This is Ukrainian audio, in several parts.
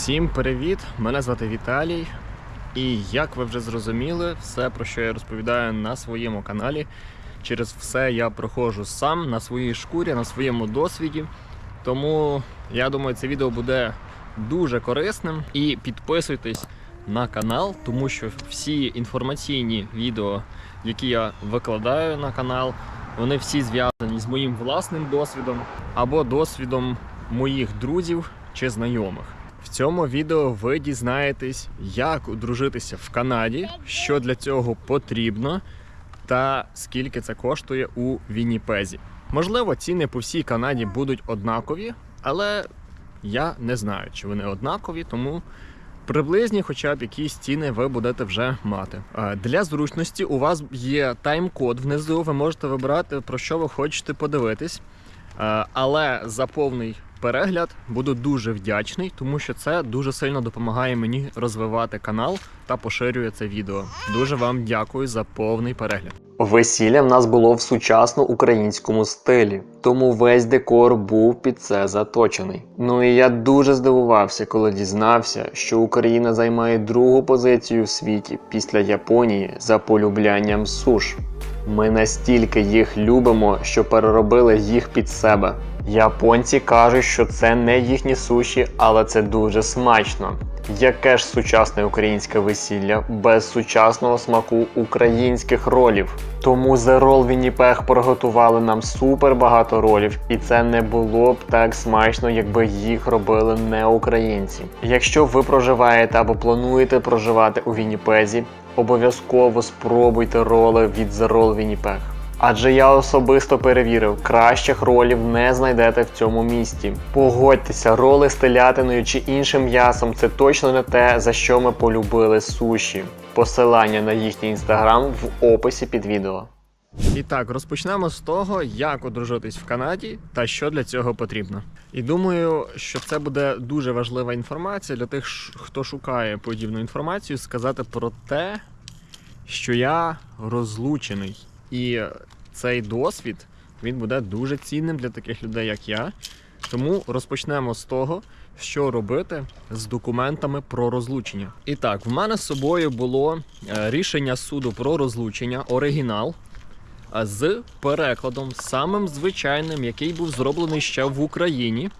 Всім привіт! Мене звати Віталій. І як ви вже зрозуміли, все, про що я розповідаю на своєму каналі, через все я проходжу сам на своїй шкурі, на своєму досвіді. Тому я думаю, це відео буде дуже корисним. І підписуйтесь на канал, тому що всі інформаційні відео, які я викладаю на канал, вони всі зв'язані з моїм власним досвідом або досвідом моїх друзів чи знайомих. В цьому відео ви дізнаєтесь, як одружитися в Канаді, що для цього потрібно, та скільки це коштує у Вінніпезі. Можливо, ціни по всій Канаді будуть однакові, але я не знаю, чи вони однакові, тому приблизні, хоча б якісь ціни ви будете вже мати. Е, Для зручності у вас є тайм-код внизу. Ви можете вибирати про що ви хочете подивитись. Е, Але за повний перегляд буду дуже вдячний, тому що це дуже сильно допомагає мені розвивати канал та поширює це відео. Дуже вам дякую за повний перегляд. Весілля в нас було в сучасно українському стилі, тому весь декор був під це заточений. Ну і я дуже здивувався, коли дізнався, що Україна займає другу позицію в світі після Японії за полюблянням суш. Ми настільки їх любимо, що переробили їх під себе. Японці кажуть, що це не їхні суші, але це дуже смачно. Яке ж сучасне українське весілля без сучасного смаку українських ролів? Тому The Roll Winnipeg приготували нам супер багато ролів, і це не було б так смачно, якби їх робили не українці. Якщо ви проживаєте або плануєте проживати у Вінніпезі, обов'язково спробуйте роли від The Roll Winnipeg. Адже я особисто перевірив, кращих ролів не знайдете в цьому місті. Погодьтеся, роли з телятиною чи іншим м'ясом це точно не те, за що ми полюбили суші. Посилання на їхній інстаграм в описі під відео. І так, розпочнемо з того, як одружитись в Канаді та що для цього потрібно. І думаю, що це буде дуже важлива інформація для тих, хто шукає подібну інформацію, сказати про те, що я розлучений. І цей досвід він буде дуже цінним для таких людей, як я. Тому розпочнемо з того, що робити з документами про розлучення. І так, в мене з собою було е, рішення суду про розлучення, оригінал з перекладом, самим звичайним, який був зроблений ще в Україні.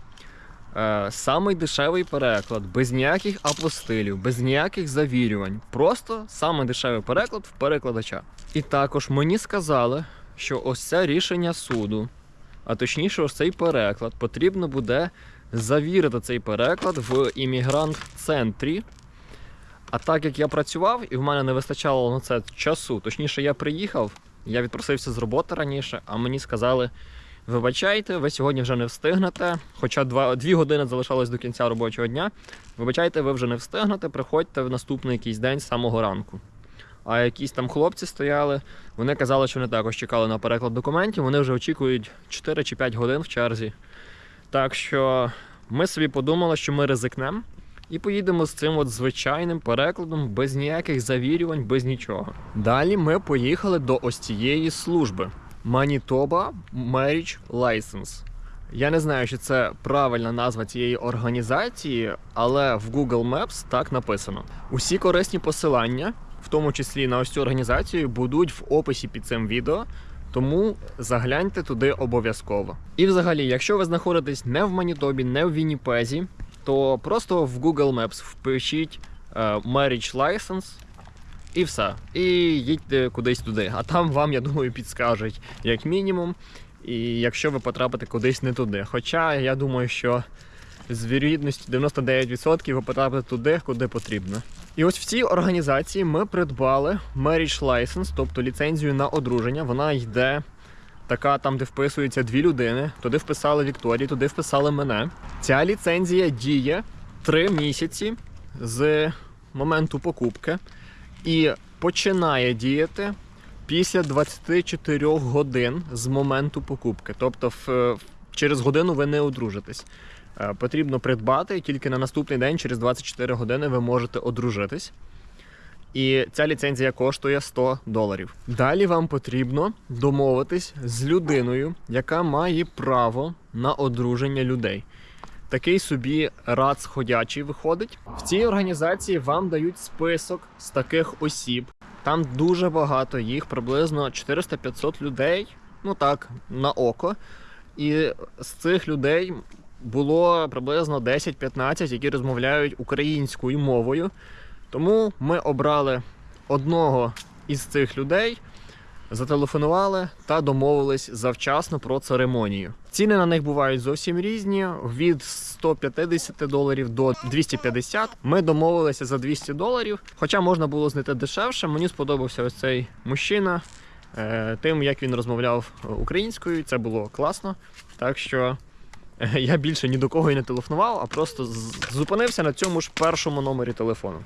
Е, Самий дешевий переклад, без ніяких апостилів, без ніяких завірювань. Просто самий дешевий переклад в перекладача. І також мені сказали, що ось це рішення суду, а точніше, ось цей переклад, потрібно буде завірити цей переклад в іммігрант-центрі. А так як я працював і в мене не вистачало на це часу, точніше, я приїхав, я відпросився з роботи раніше, а мені сказали: вибачайте, ви сьогодні вже не встигнете. Хоча два, дві години залишалось до кінця робочого дня. Вибачайте, ви вже не встигнете, приходьте в наступний якийсь день з самого ранку. А якісь там хлопці стояли, вони казали, що вони також чекали на переклад документів, вони вже очікують 4 чи 5 годин в черзі. Так що ми собі подумали, що ми ризикнемо і поїдемо з цим от звичайним перекладом, без ніяких завірювань, без нічого. Далі ми поїхали до ось цієї служби Manitoba Marriage License. Я не знаю, чи це правильна назва цієї організації, але в Google Maps так написано. Усі корисні посилання, тому числі на ось цю організацію, будуть в описі під цим відео. Тому загляньте туди обов'язково. І взагалі, якщо ви знаходитесь не в Манітобі, не в Вінніпезі, то просто в Google Maps впишіть е, Marriage License і все. І їдьте кудись туди. А там вам, я думаю, підскажуть як мінімум. І якщо ви потрапите кудись не туди. Хоча я думаю, що з вірогідністю 99% ви потрапите туди, куди потрібно. І ось в цій організації ми придбали Marriage License, тобто ліцензію на одруження. Вона йде така, там, де вписуються дві людини. Туди вписали Вікторію, туди вписали мене. Ця ліцензія діє три місяці з моменту покупки і починає діяти після 24 годин з моменту покупки. Тобто, в, через годину ви не одружитесь. Е, Потрібно придбати, тільки на наступний день, через 24 години, ви можете одружитись. І ця ліцензія коштує 100 доларів. Далі вам потрібно домовитись з людиною, яка має право на одруження людей. такий собі рад сходячий виходить. В цій організації вам дають список з таких осіб. Там дуже багато їх, приблизно 400-500 людей. Ну так, на око. І з цих людей було приблизно 10-15, які розмовляють українською мовою. Тому ми обрали одного із цих людей, зателефонували та домовились завчасно про церемонію. Ціни на них бувають зовсім різні: від 150 доларів до 250. Ми домовилися за 200 доларів. Хоча можна було знайти дешевше. Мені сподобався ось цей мужчина. е, Тим, як він розмовляв українською, це було класно. Так що я більше ні до кого і не телефонував, а просто зупинився на цьому ж першому номері телефону.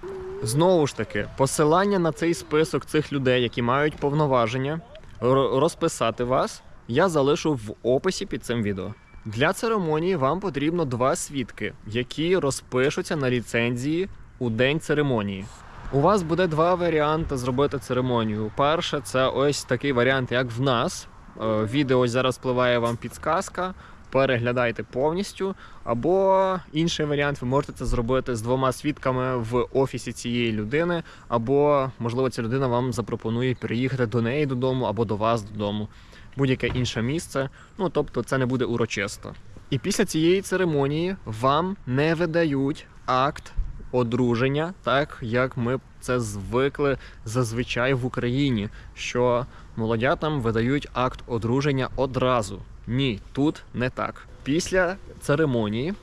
Знову ж таки, посилання на цей список цих людей, які мають повноваження розписати вас, я залишу в описі під цим відео. Для церемонії вам потрібно два свідки, які розпишуться на ліцензії у день церемонії. У вас буде два варіанти зробити церемонію. Перше, це ось такий варіант, як в нас. Е, Відео зараз впливає вам підсказка. Переглядайте повністю. Або інший варіант, ви можете це зробити з двома свідками в офісі цієї людини, або, можливо, ця людина вам запропонує переїхати до неї додому або до вас додому, будь-яке інше місце. Ну тобто це не буде урочисто. І після цієї церемонії вам не видають акт одруження, так як ми це звикли зазвичай в Україні, що молодятам видають акт одруження одразу. Ні, тут не так. Після церемонії,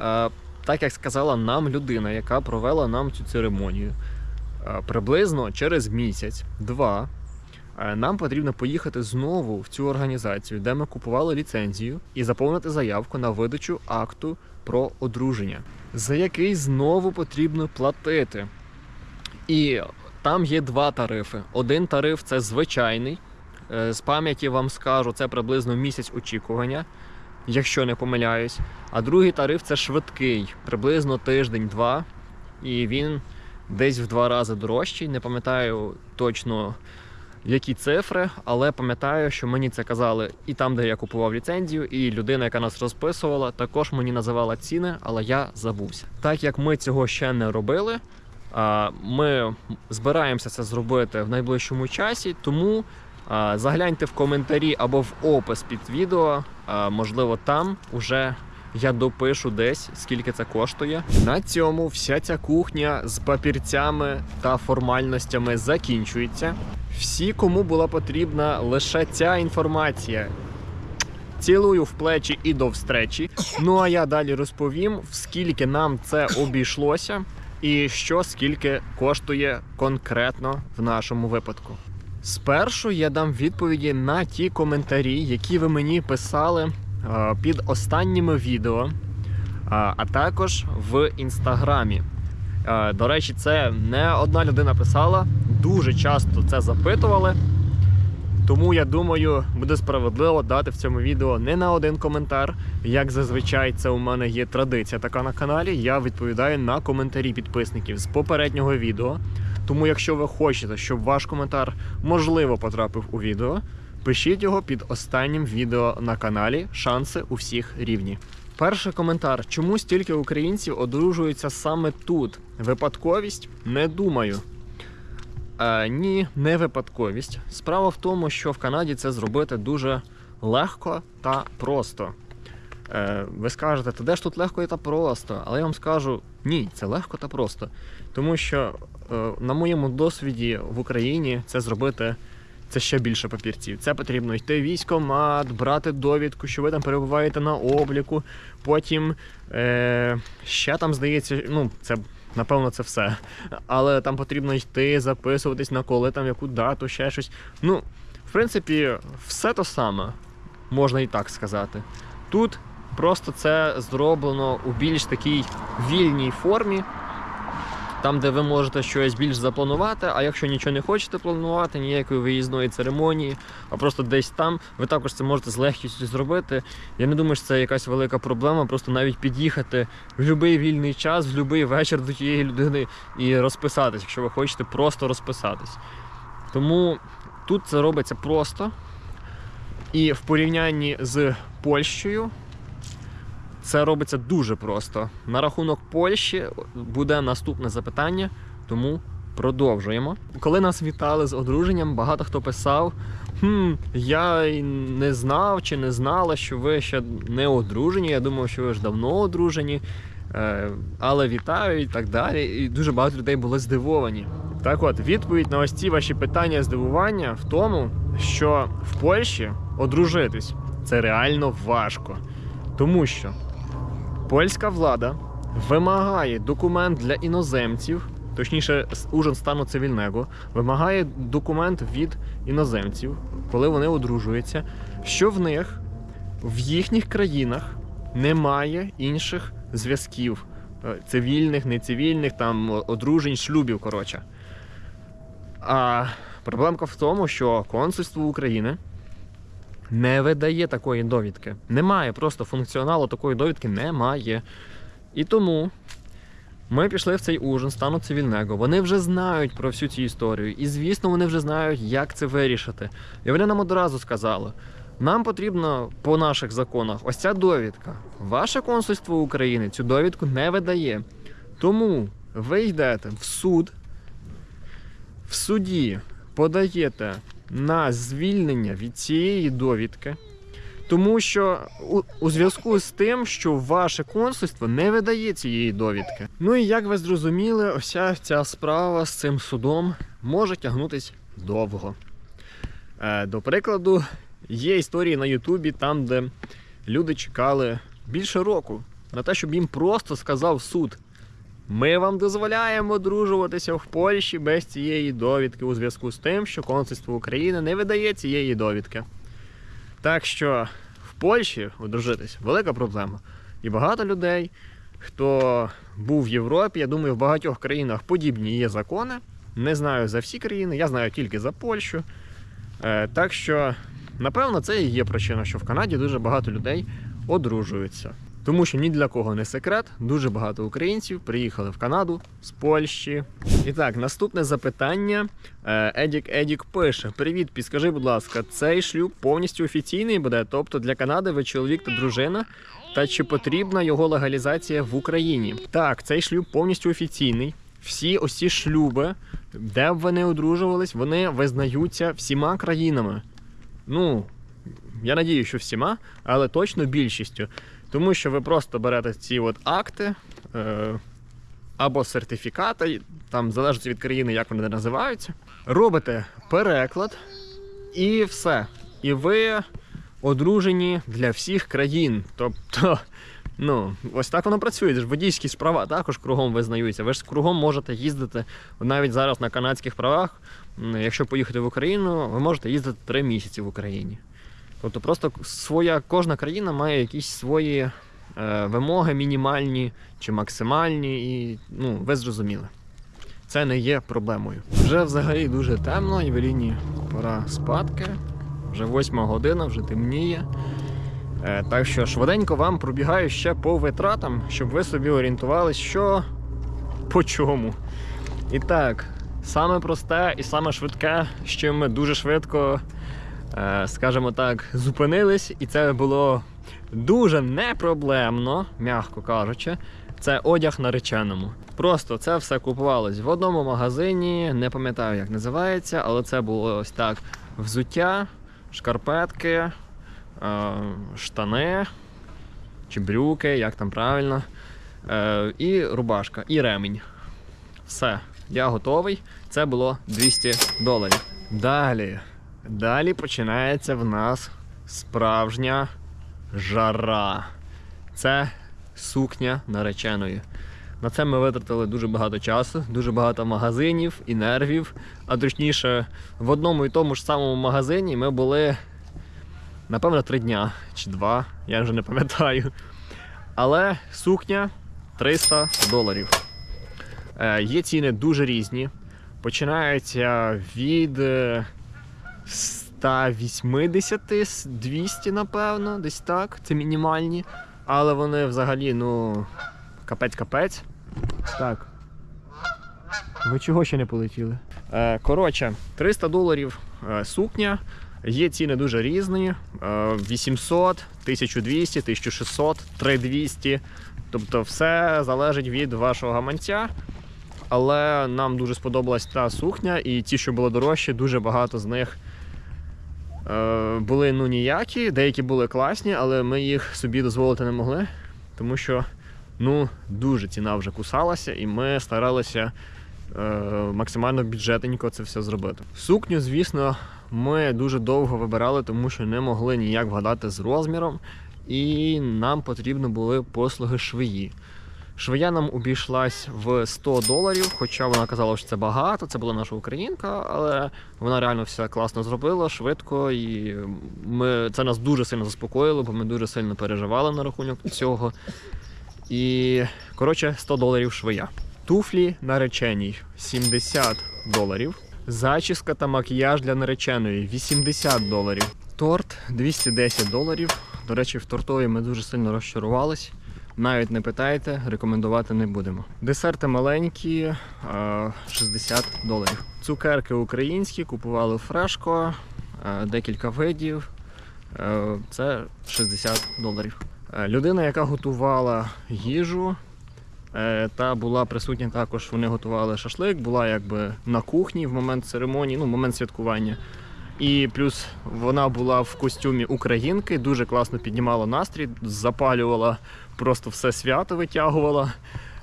е, так як сказала нам людина, яка провела нам цю церемонію, е, приблизно через місяць-два е, нам потрібно поїхати знову в цю організацію, де ми купували ліцензію, і заповнити заявку на видачу акту про одруження, за який знову потрібно платити. І там є два тарифи. Один тариф це звичайний. Е, З пам'яті вам скажу, це приблизно місяць очікування, якщо не помиляюсь. А другий тариф це швидкий, приблизно тиждень-два. І він десь в два рази дорожчий. Не пам'ятаю точно які цифри, але пам'ятаю, що мені це казали і там, де я купував ліцензію, і людина, яка нас розписувала, також мені називала ціни, але я забувся. Так як ми цього ще не робили, ми збираємося це зробити в найближчому часі, тому загляньте в коментарі або в опис під відео. Можливо, там уже я допишу десь, скільки це коштує. На цьому вся ця кухня з папірцями та формальностями закінчується. Всі, кому була потрібна лише ця інформація. Цілую в плечі і до встречі. Ну а я далі розповім, скільки нам це обійшлося, і що скільки коштує конкретно в нашому випадку. Спершу я дам відповіді на ті коментарі, які ви мені писали е, під останніми відео, е, а також в інстаграмі. Е, До речі, це не одна людина писала, дуже часто це запитували. Тому я думаю, буде справедливо дати в цьому відео не на один коментар. Як зазвичай, це у мене є традиція така на каналі. Я відповідаю на коментарі підписників з попереднього відео. Тому, якщо ви хочете, щоб ваш коментар можливо потрапив у відео, пишіть його під останнім відео на каналі. Шанси у всіх рівні. Перший коментар: чому стільки українців одружуються саме тут? Випадковість? Не думаю. Е, ні, не випадковість. Справа в тому, що в Канаді це зробити дуже легко та просто. Е, ви скажете, та де ж тут легко і та просто? Але я вам скажу, ні, це легко та просто. Тому що на моєму досвіді в Україні це зробити це ще більше папірців. Це потрібно йти в військкомат, брати довідку, що ви там перебуваєте на обліку. Потім е, ще там здається, ну це напевно це все. Але там потрібно йти, записуватись на коли, там яку дату, ще щось. Ну, в принципі, все то саме, можна і так сказати. Тут просто це зроблено у більш такій вільній формі. Там, де ви можете щось більш запланувати, а якщо нічого не хочете планувати, ніякої виїзної церемонії, а просто десь там, ви також це можете з легкістю зробити. Я не думаю, що це якась велика проблема, просто навіть під'їхати в будь-який вільний час, в будь-який вечір до тієї людини і розписатись, якщо ви хочете просто розписатись. Тому тут це робиться просто. І в порівнянні з Польщею це робиться дуже просто. На рахунок Польщі буде наступне запитання, тому продовжуємо. Коли нас вітали з одруженням, багато хто писав: хм, я не знав чи не знала, що ви ще не одружені. Я думав, що ви ж давно одружені. Е, але вітаю і так далі. І дуже багато людей були здивовані. Так от, відповідь на ось ці ваші питання здивування в тому, що в Польщі одружитись це реально важко. Тому що польська влада вимагає документ для іноземців, точніше, ужин стану цивільного, вимагає документ від іноземців, коли вони одружуються, що в них в їхніх країнах немає інших зв'язків е, цивільних, нецивільних, там одружень, шлюбів, коротше. А проблемка в тому, що консульство України не видає такої довідки. Немає просто функціоналу такої довідки немає. І тому ми пішли в цей ужин стану цивільного. Вони вже знають про всю цю історію. І звісно, вони вже знають, як це вирішити. І вони нам одразу сказали: нам потрібно по наших законах ось ця довідка. Ваше консульство України цю довідку не видає. Тому ви йдете в суд, в суді подаєте на звільнення від цієї довідки, тому що у, у зв'язку з тим, що ваше консульство не видає цієї довідки. Ну і як ви зрозуміли, ося ця справа з цим судом може тягнутись довго. Е, до прикладу, є історії на Ютубі, там, де люди чекали більше року на те, щоб їм просто сказав суд. Ми вам дозволяємо одружуватися в Польщі без цієї довідки у зв'язку з тим, що консульство України не видає цієї довідки. Так що в Польщі одружитись велика проблема. І багато людей, хто був в Європі, я думаю, в багатьох країнах подібні є закони. Не знаю за всі країни, я знаю тільки за Польщу. Е, так що, напевно, це і є причина, що в Канаді дуже багато людей одружуються. Тому що ні для кого не секрет, дуже багато українців приїхали в Канаду з Польщі. І так, наступне запитання. Е, Едік Едік пише: Привіт, підскажи, будь ласка, цей шлюб повністю офіційний буде? Тобто для Канади ви чоловік та дружина? Та чи потрібна його легалізація в Україні? Так, цей шлюб повністю офіційний. Всі ці шлюби, де б вони одружувались, вони визнаються всіма країнами. Ну, я надію, що всіма, але точно більшістю. Тому що ви просто берете ці от акти е, або сертифікати, там залежить від країни, як вони називаються, робите переклад і все. І ви одружені для всіх країн. Тобто, ну, ось так воно працює. Ж Водійські ж права також кругом визнаються. Ви ж кругом можете їздити навіть зараз на канадських правах. Якщо поїхати в Україну, ви можете їздити три місяці в Україні. Тобто просто своя кожна країна має якісь свої е, вимоги мінімальні чи максимальні, і ну, ви зрозуміли. Це не є проблемою. Вже взагалі дуже темно, і в Еліні пора спадки. Вже восьма година, вже темніє. Е, так що швиденько вам пробігаю ще по витратам, щоб ви собі орієнтувались, що по чому. І так, саме просте і саме швидке, з чим ми дуже швидко скажімо так, зупинились, і це було дуже непроблемно, м'яко кажучи. Це одяг нареченому. Просто це все купувалось в одному магазині, не пам'ятаю, як називається, але це було ось так: взуття, шкарпетки, е, штани чи брюки, як там правильно, е, і рубашка, і ремінь. Все, я готовий. Це було 200 доларів. Далі. Далі починається в нас справжня жара. Це сукня нареченої. На це ми витратили дуже багато часу, дуже багато магазинів і нервів. А точніше, в одному і тому ж самому магазині ми були, напевно, три дня чи два, я вже не пам'ятаю. Але сукня 300 доларів. Е, є ціни дуже різні. Починаються від е, 180, 200, напевно, десь так. Це мінімальні. Але вони взагалі, ну, капець-капець. Так. Ви чого ще не полетіли? Е, коротше, 300 доларів е, сукня. Є ціни дуже різні: е, 800, 1200, 1600, 3200. Тобто все залежить від вашого гаманця. Але нам дуже сподобалась та сукня, і ті, що були дорожчі, дуже багато з них були ну ніякі, деякі були класні, але ми їх собі дозволити не могли, тому що ну, дуже ціна вже кусалася, і ми старалися е, максимально бюджетненько це все зробити. Сукню, звісно, ми дуже довго вибирали, тому що не могли ніяк вгадати з розміром, і нам потрібні були послуги швеї. Швея нам обійшлась в 100 доларів, хоча вона казала, що це багато, це була наша українка, але вона реально все класно зробила, швидко, і ми, це нас дуже сильно заспокоїло, бо ми дуже сильно переживали на рахунок цього. І, коротше, 100 доларів швея. Туфлі нареченій 70 доларів. Зачіска та макіяж для нареченої 80 доларів. Торт 210 доларів. До речі, в тортові ми дуже сильно розчарувались. Навіть не питайте, рекомендувати не будемо. Десерти маленькі, е, 60 доларів. Цукерки українські, купували фрешко, е, декілька видів. Е, Це 60 доларів. Е, Людина, яка готувала їжу, е, та була присутня також. Вони готували шашлик, була якби на кухні в момент церемонії, ну, в момент святкування. І плюс вона була в костюмі українки, дуже класно піднімала настрій, запалювала просто все свято, витягувала.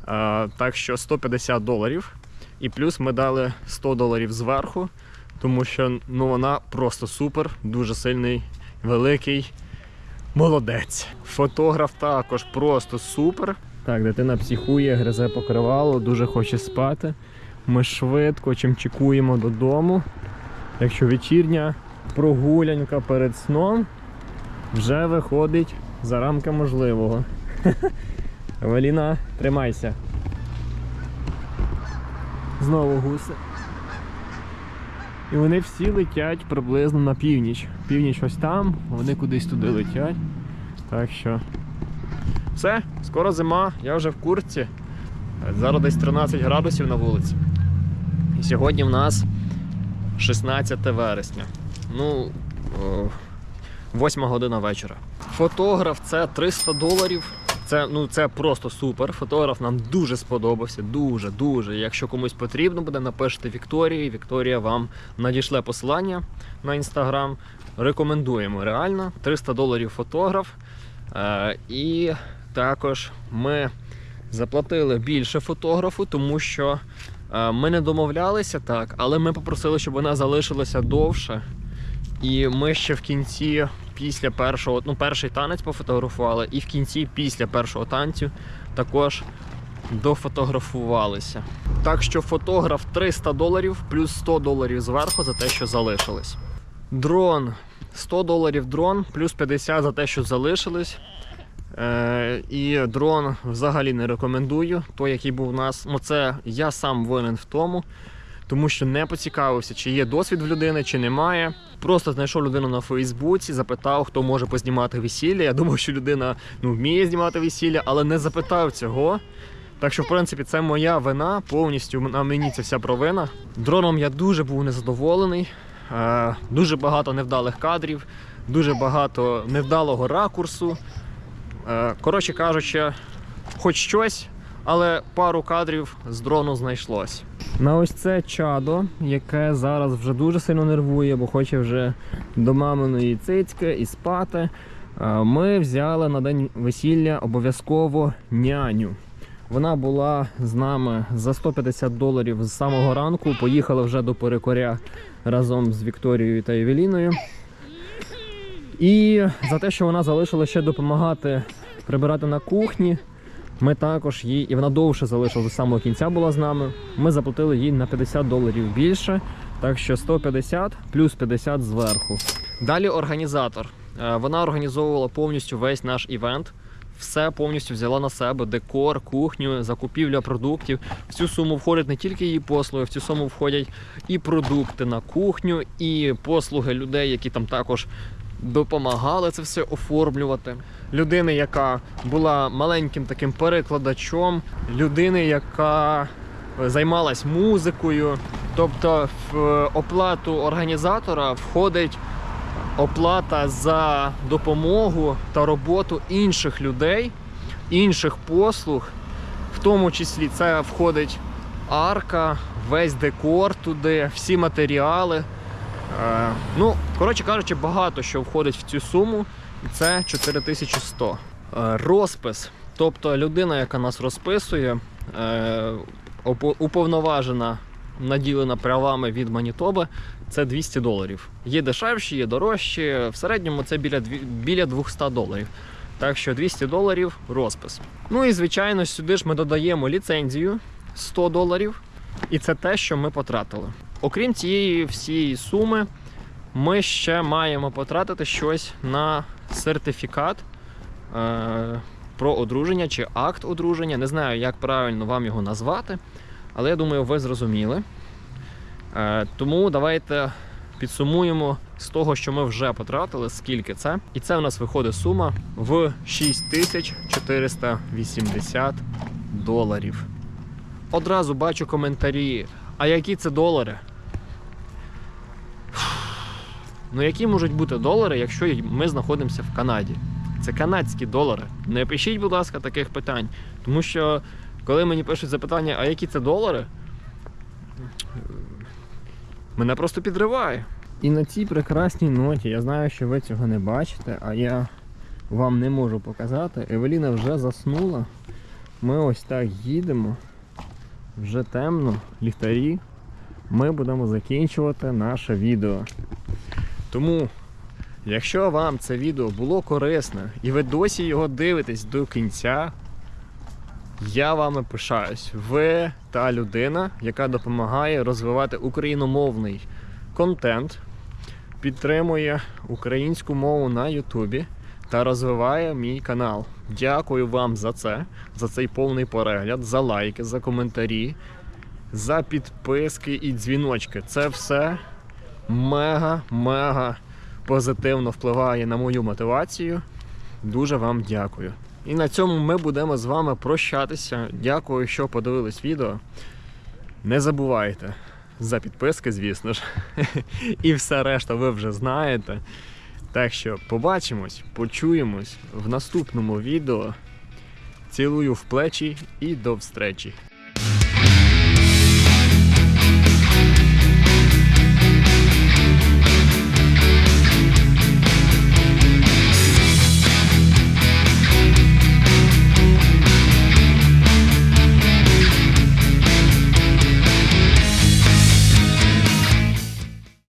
Е, Так що 150 доларів. І плюс ми дали 100 доларів зверху, тому що ну, вона просто супер, дуже сильний, великий. Молодець. Фотограф також просто супер. Так, дитина психує, гризе покривало, дуже хоче спати. Ми швидко чимчикуємо додому. Якщо вечірня прогулянка перед сном вже виходить за рамки можливого. Евеліна, тримайся. Знову гуси. І вони всі летять приблизно на північ. Північ ось там, вони кудись туди летять. Так що. Все, скоро зима, я вже в куртці. Зараз десь 13 градусів на вулиці. І сьогодні в нас 16 вересня. Ну, 8 година вечора. Фотограф це 300 доларів. Це, ну, це просто супер. Фотограф нам дуже сподобався. Дуже, дуже. Якщо комусь потрібно буде, напишете Вікторії. Вікторія вам надішле посилання на інстаграм. Рекомендуємо реально. 300 доларів фотограф. Е, і також ми заплатили більше фотографу, тому що е, ми не домовлялися так, але ми попросили, щоб вона залишилася довше. І ми ще в кінці, після першого, ну, перший танець пофотографували, і в кінці, після першого танцю, також дофотографувалися. Так що фотограф 300 доларів плюс 100 доларів зверху за те, що залишились. Дрон 100 доларів дрон, плюс 50 за те, що залишились. Е, і дрон взагалі не рекомендую. Той, який був у нас, ну це я сам винен в тому, тому що не поцікавився, чи є досвід в людини, чи немає. Просто знайшов людину на Фейсбуці, запитав, хто може познімати весілля. Я думав, що людина ну, вміє знімати весілля, але не запитав цього. Так що, в принципі, це моя вина, повністю на мені ця вся провина. Дроном я дуже був незадоволений. Е, дуже багато невдалих кадрів, дуже багато невдалого ракурсу. Е, коротше кажучи, хоч щось, але пару кадрів з дрону знайшлось. На ось це чадо, яке зараз вже дуже сильно нервує, бо хоче вже до маминої цицьки і спати. Е, Ми взяли на день весілля обов'язково няню. Вона була з нами за 150 доларів з самого ранку. Поїхали вже до Перекоря разом з Вікторією та Евеліною. І за те, що вона залишила ще допомагати прибирати на кухні. Ми також їй, і вона довше залишила до самого кінця була з нами. Ми заплатили їй на 50 доларів більше, так що 150 плюс 50 зверху. Далі організатор. Е, Вона організовувала повністю весь наш івент. Все повністю взяла на себе декор, кухню, закупівля продуктів. В цю суму входять не тільки її послуги, в цю суму входять і продукти на кухню, і послуги людей, які там також допомагали це все оформлювати. Людини, яка була маленьким таким перекладачом, людини, яка займалась музикою. Тобто в оплату організатора входить оплата за допомогу та роботу інших людей, інших послуг. В тому числі це входить арка, весь декор туди, всі матеріали. Е, ну, коротше кажучи, багато що входить в цю суму, і це 4100. Е, розпис. Тобто людина, яка нас розписує, е, уповноважена, наділена правами від Манітоби, це 200 доларів. Є дешевші, є дорожчі. В середньому це біля, біля 200 доларів. Так що 200 доларів розпис. Ну і звичайно, сюди ж ми додаємо ліцензію 100 доларів. І це те, що ми потратили. Окрім цієї всієї суми, ми ще маємо потратити щось на сертифікат е, про одруження чи акт одруження. Не знаю, як правильно вам його назвати, але я думаю, ви зрозуміли. Е, тому давайте підсумуємо з того, що ми вже потратили, скільки це. І це у нас виходить сума в 6480 доларів. Одразу бачу коментарі. А які це долари? Ну, які можуть бути долари, якщо ми знаходимося в Канаді? Це канадські долари. Не пишіть, будь ласка, таких питань. Тому що, коли мені пишуть запитання, а які це долари, мене просто підриває. І на цій прекрасній ноті, я знаю, що ви цього не бачите, а я вам не можу показати. Евеліна вже заснула. Ми ось так їдемо. Вже темно, ліхтарі. Ми будемо закінчувати наше відео. Тому, якщо вам це відео було корисне і ви досі його дивитесь до кінця, я вами пишаюсь. Ви та людина, яка допомагає розвивати україномовний контент, підтримує українську мову на Ютубі та розвиває мій канал. Дякую вам за це, за цей повний перегляд, за лайки, за коментарі, за підписки і дзвіночки. Це все мега-мега позитивно впливає на мою мотивацію. Дуже вам дякую. І на цьому ми будемо з вами прощатися. Дякую, що подивились відео. Не забувайте за підписки, звісно ж. І все решта ви вже знаєте. Так що побачимось, почуємось в наступному відео. Цілую в плечі і до встречі.